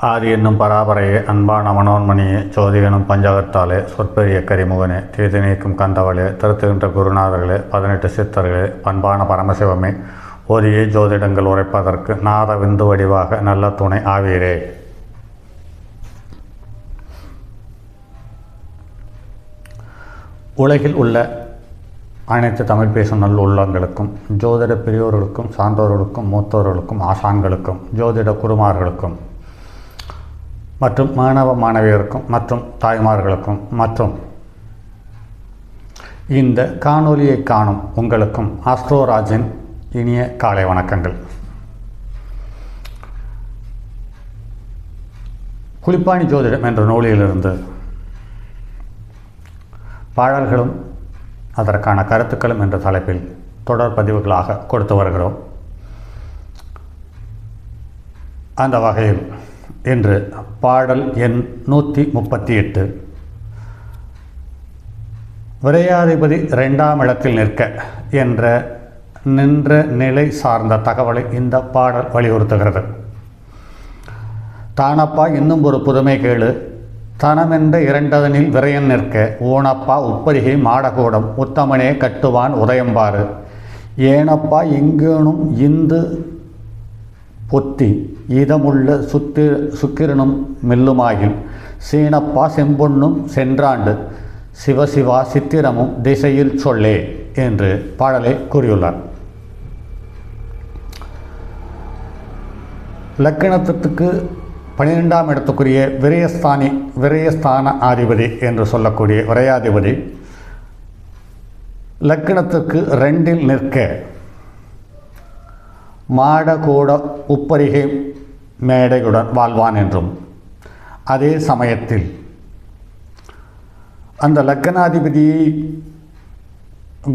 ஆதி என்னும் பராபரையே அன்பான மனோன்மணியே ஜோதி எனும் பஞ்சகத்தாலே சொற்பெரிய கரிமுகனே தீது நீக்கும் கந்தவளே திருத்துகின்ற குருநாதர்களே பதினெட்டு சித்தர்களே பண்பான பரமசிவமே ஓதியே ஜோதிடங்கள் உரைப்பதற்கு நாத விந்து வடிவாக நல்ல துணை ஆவீரே. உலகில் உள்ள அனைத்து தமிழ் பேசும் நல்ல உள்ளங்களுக்கும் ஜோதிட பெரியோர்களுக்கும் சான்றோர்களுக்கும் மூத்தோர்களுக்கும் ஆசான்களுக்கும் ஜோதிட குருமார்களுக்கும் மற்றும் மாணவ மாணவியருக்கும் மற்றும் தாய்மார்களுக்கும் மற்றும் இந்த காணொலியை காணும் உங்களுக்கும் ஆஸ்ட்ரோராஜின் இனிய காலை வணக்கங்கள். குளிப்பாணி ஜோதிடம் என்ற நூலிலிருந்து பாடல்களும் அதற்கான கருத்துக்களும் என்ற தலைப்பில் தொடர் பதிவுகளாக கொடுத்து வருகிறோம். அந்த வகையில் என்று பாடல் எண் நூற்றி முப்பத்தி எட்டு. விரையாதிபதி ரெண்டாம் இடத்தில் நிற்க என்ற நின்ற நிலை சார்ந்த தகவலை இந்த பாடல் வலியுறுத்துகிறது. தானப்பா இன்னும் ஒரு புதுமை கேளு. தனமென்ற இரண்டதனில் விரையன் நிற்க ஓனப்பா உப்பரிகை மாடகூடம் உத்தமனே கட்டுவான் உதயம்பாறு ஏனப்பா இங்கேனும் இந்து பொத்தி இதமுள்ள சுத்து சுக்கிரனும் மெல்லுமாகில் சீனப்பா செம்பொன்னும் சென்றாண்டு சிவசிவா சித்திரமும் திசையில் சொல்லே என்று பாடலை கூறியுள்ளார். லக்கணத்துக்கு பனிரெண்டாம் இடத்துக்குரிய விரயஸ்தானி விரயஸ்தான ஆதிபதி என்று சொல்லக்கூடிய விரையாதிபதி லக்கணத்துக்கு ரெண்டில் நிற்க மாடகூட உப்பரிகை மேடையுடன் வாழ்வான் என்றும். அதே சமயத்தில் அந்த லக்கணாதிபதியை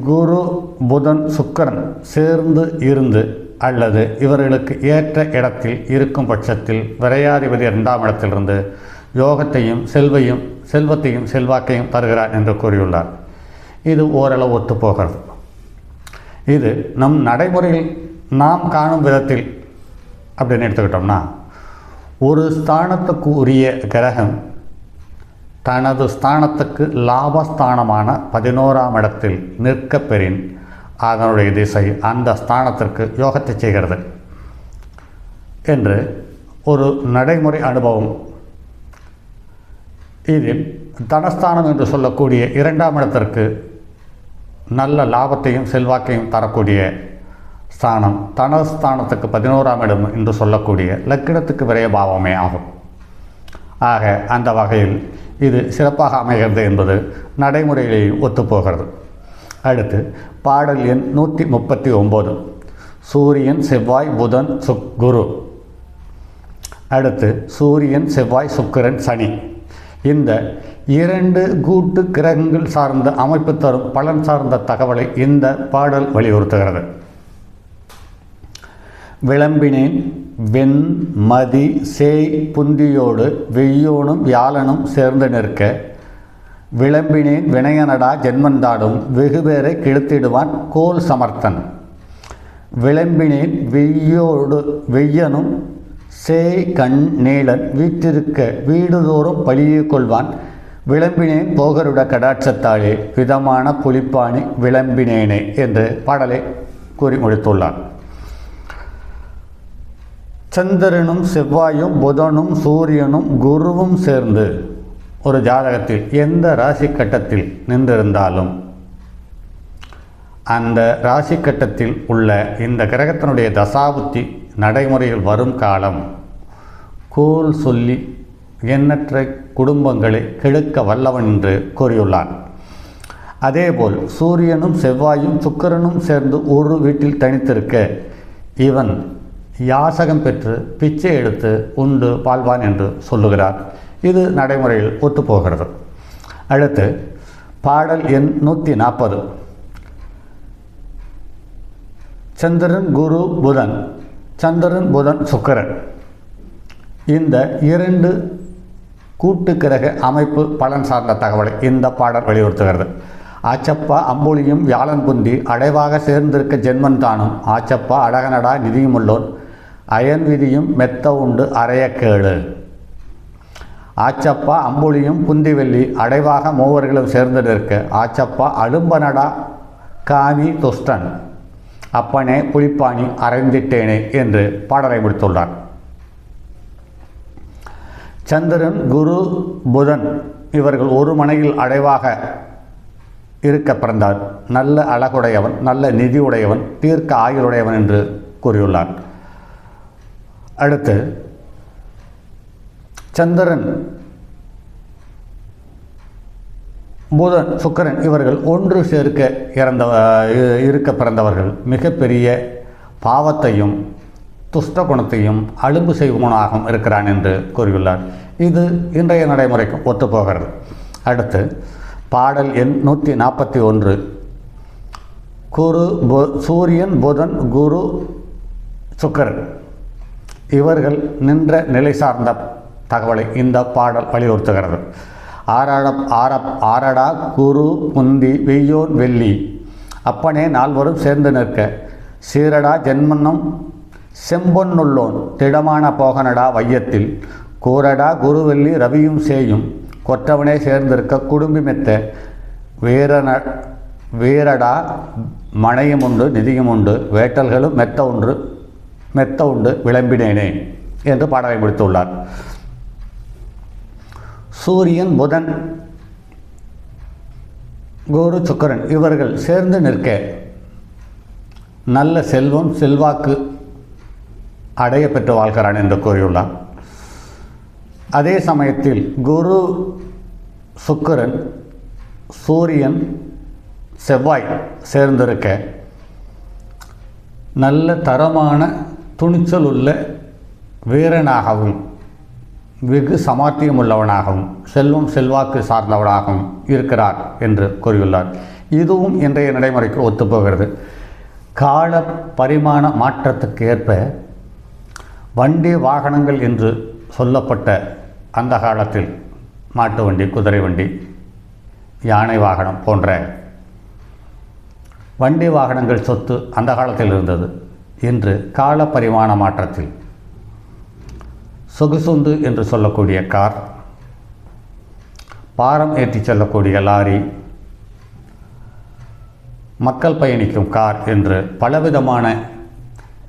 குரு புதன் சுக்கரன் சேர்ந்து இருந்து அல்லது இவர்களுக்கு ஏற்ற இடத்தில் இருக்கும் பட்சத்தில் விரையாதிபதி இரண்டாம் இடத்திலிருந்து யோகத்தையும் செல்வையும் செல்வத்தையும் செல்வாக்கையும் தருகிறார் என்று கூறியுள்ளார். இது ஓரளவு ஒத்துப்போகிறது. இது நம் நடைமுறையில் நாம் காணும் விதத்தில் அப்படின்னு எடுத்துக்கிட்டோம்னா ஒரு ஸ்தானத்துக்கு உரிய கிரகம் தனது ஸ்தானத்துக்கு லாபஸ்தானமான பதினோராம் இடத்தில் நிற்க பெறின் அதனுடைய திசை அந்த ஸ்தானத்திற்கு யோகத்தை செய்கிறது என்று ஒரு நடைமுறை அனுபவம். இதில் தனஸ்தானம் என்று சொல்லக்கூடிய இரண்டாம் இடத்திற்கு நல்ல லாபத்தையும் செல்வாக்கையும் தரக்கூடிய ஸ்தானம் தனஸ்தானத்துக்கு பதினோராம் இடம் என்று சொல்லக்கூடிய லக்கிடத்துக்கு விரைய பாவமே ஆகும். ஆக அந்த வகையில் இது சிறப்பாக அமைகிறது என்பது நடைமுறையிலேயே ஒத்துப்போகிறது. அடுத்து பாடல் எண் நூற்றி முப்பத்தி ஒம்பது சூரியன் செவ்வாய் புதன் சுக் குரு. அடுத்து சூரியன் செவ்வாய் சுக்கிரன் சனி. இந்த இரண்டு கூட்டு கிரகங்கள் சார்ந்த அமைப்பு தரும் பலன் சார்ந்த தகவலை இந்த பாடல் வலியுறுத்துகிறது. விளம்பினேன். வெண் மதி சேய் புந்தியோடு வெய்யோனும் யாழனும் சேர்ந்து நிற்க. விளம்பினேன் வினயனடா ஜென்மந்தாடும் வெகு பேரை கிழித்திடுவான் கோல் சமர்த்தன். விளம்பினேன் வெய்யோடு வெய்யனும் சேய் கண் நீளன் வீற்றிருக்க வீடுதோறும் பழியை கொள்வான். விளம்பினேன் போகருட கடாட்சத்தாலே விதமான புலிப்பாணி விளம்பினேனே என்று பாடலை கூறி முடித்துள்ளான் சந்திரனும் செவ்வாயும் புதனும் சூரியனும் குருவும் சேர்ந்து ஒரு ஜாதகத்தில் எந்த ராசி கட்டத்தில் நின்றிருந்தாலும் அந்த ராசி கட்டத்தில் உள்ள இந்த கிரகத்தினுடைய தசாபுத்தி நடைமுறையில் வரும் காலம் கோல் சொல்லி எண்ணற்ற குடும்பங்களை கெடுக்க வல்லவன் என்று கூறியுள்ளான். அதேபோல் சூரியனும் செவ்வாயும் சுக்கரனும் சேர்ந்து ஒரு வீட்டில் தனித்திருக்க இவன் யாசகம் பெற்று பிச்சை எடுத்து உண்டு பால்வான் என்று சொல்லுகிறார். இது நடைமுறையில் ஒத்துப்போகிறது. அடுத்து பாடல் எண் நூற்றி நாற்பது. சந்திரன் குரு புதன் சந்திரன் புதன் சுக்கரன். இந்த இரண்டு கூட்டு கிரக அமைப்பு பலன் சார்ந்த தகவலை இந்த பாடல் வலியுறுத்துகிறது. ஆச்சப்பா அம்புலியும் வியாழன் குந்தி அடைவாக சேர்ந்திருக்க ஜென்மன் தானும் ஆச்சப்பா அழகனடா நிதியுமுள்ளோன் அயன் விதியும் மெத்த உண்டு அறைய ஆச்சப்பா அம்புலியும் புந்திவெள்ளி அடைவாக மூவர்களும் சேர்ந்து நிற்க. ஆச்சப்பா அழும்பனடா காமி துஷ்டன். அப்பனே புலிப்பாணி அரைந்திட்டேனே என்று பாடலை முடித்துள்ளார். சந்திரன் குரு புதன் இவர்கள் ஒரு மனையில் அடைவாக இருக்க பிறந்தார். நல்ல அழகுடையவன் நல்ல நிதியுடையவன் தீர்க்க ஆயுளுடையவன் என்று கூறியுள்ளார். அடுத்து சந்திரன் புதன் சுக்கரன் இவர்கள் ஒன்று சேர்க்க இறந்த இருக்க பிறந்தவர்கள். மிகப்பெரிய பாவத்தையும் துஷ்ட குணத்தையும் அழும்பு செய்வனாகவும் இருக்கிறான் என்று கூறியுள்ளார். இது இன்றைய நடைமுறைக்கும் ஒத்துப்போகிறது. அடுத்து பாடல் எண் நூற்றி நாற்பத்தி ஒன்று. குரு பு சூரியன் புதன் குரு சுக்கரன். இவர்கள் நின்ற நிலை சார்ந்த தகவலை இந்த பாடல் வலியுறுத்துகிறது. ஆராட ஆரப் ஆரடா குரு முந்தி வெய்யோன் வெள்ளி. அப்பனே நால்வரும் சேர்ந்து நிற்க சீரடா ஜென்மன்னும் செம்பொன்னுள்ளோன் திடமான போகனடா வையத்தில் கூரடா குருவெள்ளி ரவியும் சேயும் கொற்றவனே சேர்ந்திருக்க குடும்பி மெத்த வீரன வீரடா மனையும் உண்டு நிதியும் உண்டு வேட்டல்களும் மெத்த ஒன்று மெத்த உண்டு விளம்பினேனே என்று பாடலை முடித்துள்ளார். சூரியன் புதன் குரு சுக்கரன் இவர்கள் சேர்ந்து நிற்க நல்ல செல்வம் செல்வாக்கு அடைய பெற்று வாழ்கிறான் என்று கூறியுள்ளார். அதே சமயத்தில் குரு சுக்கரன் சூரியன் செவ்வாய் சேர்ந்திருக்க நல்ல தரமான துணிச்சல் உள்ள வீரனாகவும் வெகு சமாத்தியம் உள்ளவனாகவும் செல்வம் செல்வாக்கு சார்ந்தவனாகவும் இருக்கிறார் என்று கூறியுள்ளார். இதுவும் இன்றைய நடைமுறைக்கு ஒத்துப்போகிறது. கால பரிமாண மாற்றத்துக்கு ஏற்ப வண்டி வாகனங்கள் என்று சொல்லப்பட்ட அந்த காலத்தில் மாட்டு வண்டி குதிரை வண்டி யானை வாகனம் போன்ற வண்டி வாகனங்கள் சொத்து அந்த காலத்தில் இருந்தது. இன்று கால பரிமாண மாற்றத்தில். சொகுசுந்து என்று சொல்லக்கூடிய கார். பாரம் ஏற்றி செல்லக்கூடிய லாரி. மக்கள் பயணிக்கும் கார் என்று பலவிதமான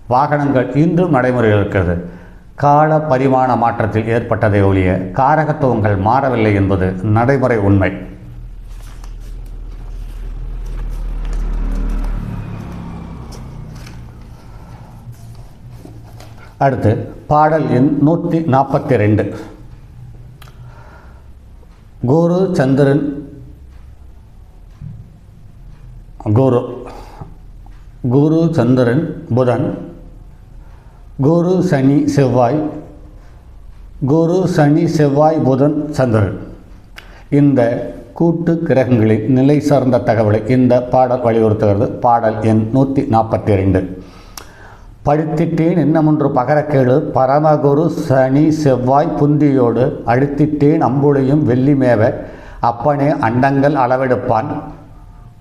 வாகனங்கள் இன்றும் நடைமுறையில் இருக்கிறது. கால பரிமாண மாற்றத்தில் ஏற்பட்டதை ஒழிய காரகத்துவங்கள் மாறவில்லை என்பது நடைமுறை உண்மை. அடுத்து பாடல் எண் நூற்றி நாற்பத்தி ரெண்டு குரு சந்திரன் குரு குரு சந்திரன் புதன் குரு சனி செவ்வாய் குரு சனி செவ்வாய் புதன் சந்திரன். இந்த கூட்டு கிரகங்களின் நிலை சார்ந்த தகவலை இந்த பாடல் வலியுறுத்துகிறது. பாடல் எண் நூற்றி நாற்பத்தி ரெண்டு படுத்திட்டேன் என்னமொன்று பகரக்கேளு பரமகுரு சனி செவ்வாய் புந்தியோடு அழுத்திட்டேன் அம்புளையும் வெள்ளிமேவ அப்பனே அண்டங்கள் அளவெடுப்பான்.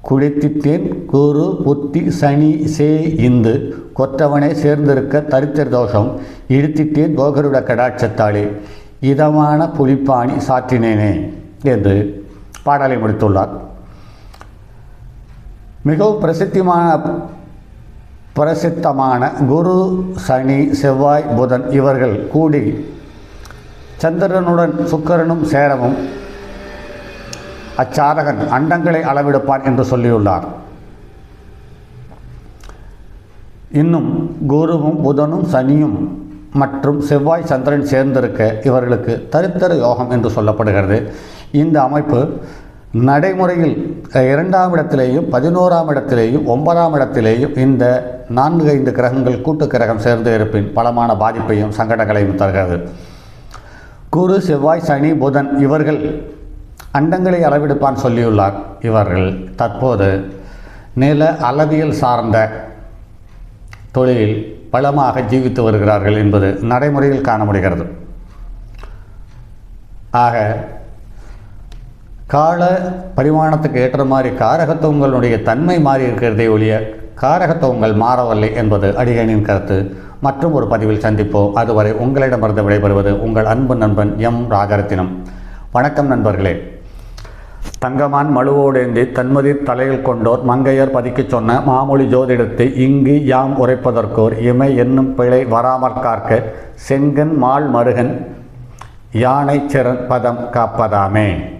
குளித்திட்டேன் குரு புத்தி சனி சே இந்து. கொற்றவனை சேர்ந்திருக்க தரித்திர தோஷம். இழுத்திட்டேன் கோகருட கடாட்சத்தாளே இதமான புலிப்பாணி சாற்றினேனே என்று பாடலை முடித்துள்ளார். மிகவும் பிரசித்திமான பிரசித்தமான குரு சனி செவ்வாய் புதன் இவர்கள் கூடி சந்திரனுடன் சுக்கரனும் சேரவும் அச்சாதகன் அண்டங்களை அளவெடுப்பான் என்று சொல்லியுள்ளார். இன்னும் குருவும் புதனும் சனியும் மற்றும் செவ்வாய் சந்திரன் சேர்ந்திருக்க இவர்களுக்கு தரித்திர யோகம் என்று சொல்லப்படுகிறது. இந்த அமைப்பு நடைமுறையில் இரண்டாம் இடத்திலேயும் பதினோராம் இடத்திலேயும் ஒன்பதாம் இடத்திலேயும் இந்த நான்கு ஐந்து கிரகங்கள் கூட்டு கிரகம் சேர்ந்து இருப்பின் பலமான பாதிப்பையும் சங்கடங்களையும் தருகிறது. குரு செவ்வாய் சனி புதன் இவர்கள் அண்டங்களை அளவெடுப்பான் சொல்லியுள்ளார். இவர்கள் தற்போது நில அளவியல் சார்ந்த தொழிலில் பலமாக ஜீவித்து வருகிறார்கள் என்பது நடைமுறையில் காண முடிகிறது. ஆக கால பரிமாணத்துக்கு ஏற்ற மாதிரி காரகத்துவங்களுடைய தன்மை மாறி இருக்கிறதே ஒழிய காரகத்துவங்கள் மாறவில்லை என்பது அடிகனின் கருத்து. மற்றும் ஒரு பதிவில் சந்திப்போம். அதுவரை உங்களிடமிருந்து விடைபெறுவது உங்கள் அன்பு நண்பன் எம். ராகரத்தினம். வணக்கம் நண்பர்களே. தங்கமான் மழுவோடேந்தி தன்மதி தலையில் கொண்டோர் மங்கையர் பதிக்குச் சொன்ன மாமொழி ஜோதிடத்தை இங்கு யாம் உரைப்பதற்கோர் இமை என்னும் பிழை வராமற் காக்க செங்கன் மால் மருகன் யானை சிறன் பதம் காப்பதாமே.